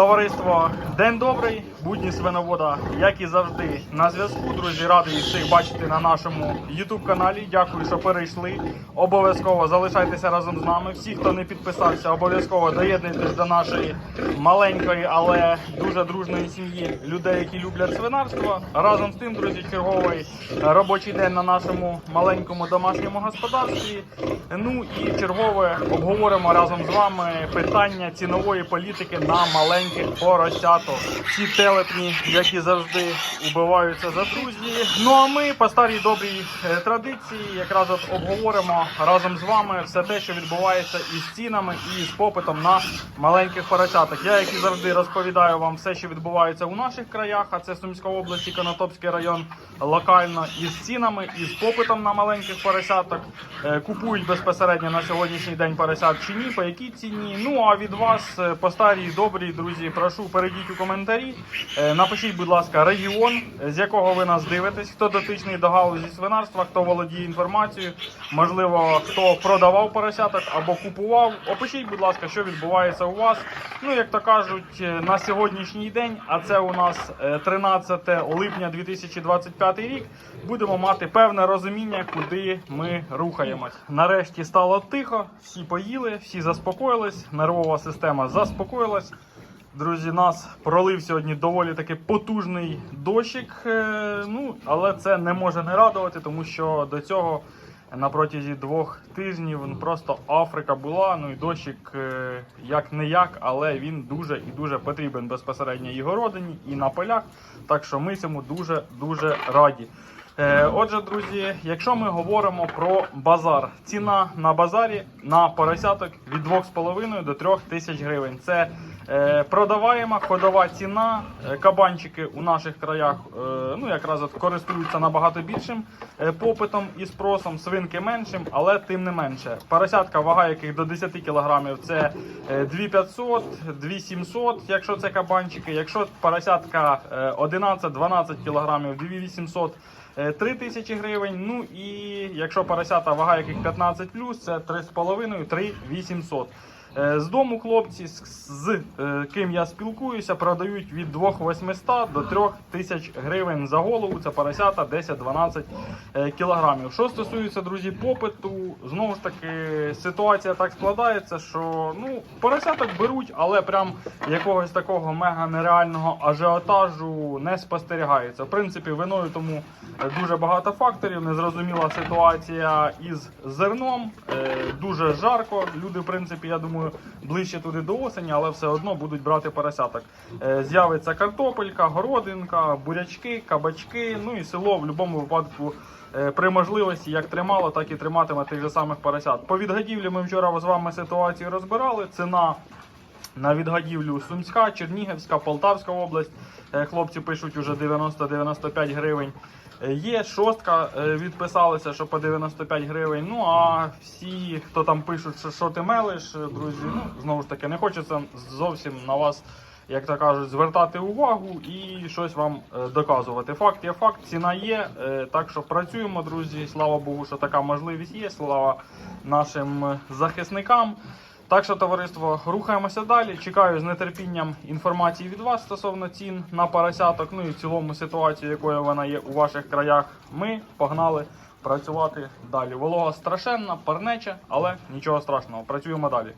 Товариство, день добрий, будні свиновода, як і завжди, на зв'язку. Друзі, радий всіх бачити на нашому YouTube каналі. Дякую, що перейшли. Обов'язково залишайтеся разом з нами. Всі, хто не підписався, обов'язково доєднуйтесь до нашої маленької, але дуже дружної сім'ї людей, які люблять свинарство. Разом з тим, друзі, черговий робочий день на нашому маленькому домашньому господарстві. Ну і чергове обговоримо разом з вами питання цінової політики на маленьких поросяток. Ці телепні, які завжди убиваються за друзі. Ну а ми по старій добрій е, традиції якраз от обговоримо разом з вами все те, що відбувається із цінами і з попитом на маленьких поросяток. Я, як і завжди, розповідаю вам все, що відбувається у наших краях, а це Сумська область і Конотопський район локально із цінами і з попитом на маленьких поросяток. Е, Купують безпосередньо на сьогоднішній день поросят чи ні, по якій ціні. Ну а від вас е, по старій добрій, друзі, прошу перейдіть у коментарі. Е, Напишіть, будь ласка, регіон, з якого ви нас дивитесь, хто дотичний до галузі свинарства, хто володіє інформацією, можливо, хто продавав поросяток або купував. Опишіть, будь ласка, що відбувається у вас. Ну, як то кажуть, е, на сьогоднішній день, а це у нас е, 13 липня 2025 рік, будемо мати певне розуміння, куди ми рухаємось. Нарешті стало тихо, всі поїли, всі заспокоїлись, нервова система заспокоїлась. Друзі, нас пролив сьогодні доволі таки потужний дощик. е, Ну, але це не може не радувати, тому що до цього на протязі двох тижнів ну, просто Африка була. Ну і дощик е, як не як, але він дуже і дуже потрібен безпосередньо і городині, і на полях. Так що ми цьому дуже дуже раді. Е, Отже, друзі, якщо ми говоримо про базар, ціна на базарі на поросяток від 2,5 до 3 тисяч гривень. Це е, продаваєма ходова ціна. Е, Кабанчики у наших краях ну, якраз користуються набагато більшим попитом і спросом, свинки меншим, але тим не менше. Поросятка, вага яких до 10 кг, це е, 2500, 2700, якщо це кабанчики. Якщо поросятка е, 11-12 кг, 2800 е, 3 тисячі гривень. Ну і якщо поросята вага яких 15 це 3,5 3800. Е, З дому хлопці, з, е, ким я спілкуюся, продають від 2800 до 3000 гривень за голову. Це поросята 10-12 е, кілограмів. Що стосується, друзі, попиту, знову ж таки, ситуація так складається, що ну, поросяток беруть, але прям якогось такого мега нереального ажіотажу не спостерігається. В принципі, виною тому е, дуже багато факторів. Незрозуміла ситуація із зерном. Е, Дуже жарко. Люди, в принципі, я думаю, ближче туди до осені, але все одно будуть брати поросяток. Е, З'явиться картопелька, городинка, бурячки, кабачки. Ну і село в будь-якому випадку. е, При можливості як тримало, так і триматиме тих же самих поросят. По відгадівлі ми вчора з вами ситуацію розбирали. Ціна на відгадівлю Сумська, Чернігівська, Полтавська область. Хлопці пишуть уже 90-95 гривень. Є шостка, е, відписалися, що по 95 гривень. Ну а всі, хто там пишуть, що, ти мелиш, е, друзі, ну знову ж таки, не хочеться зовсім на вас, як то кажуть, звертати увагу і щось вам е, доказувати. Факт є факт, ціна є. Так що працюємо, друзі. Слава Богу, що така можливість є. Слава нашим захисникам. Так що, товариство, рухаємося далі. Чекаю з нетерпінням інформації від вас стосовно цін на поросяток. Ну і в цілому ситуацію, якою вона є у ваших краях. Ми погнали працювати далі. Волога страшенна, парнеча, але нічого страшного. Працюємо далі.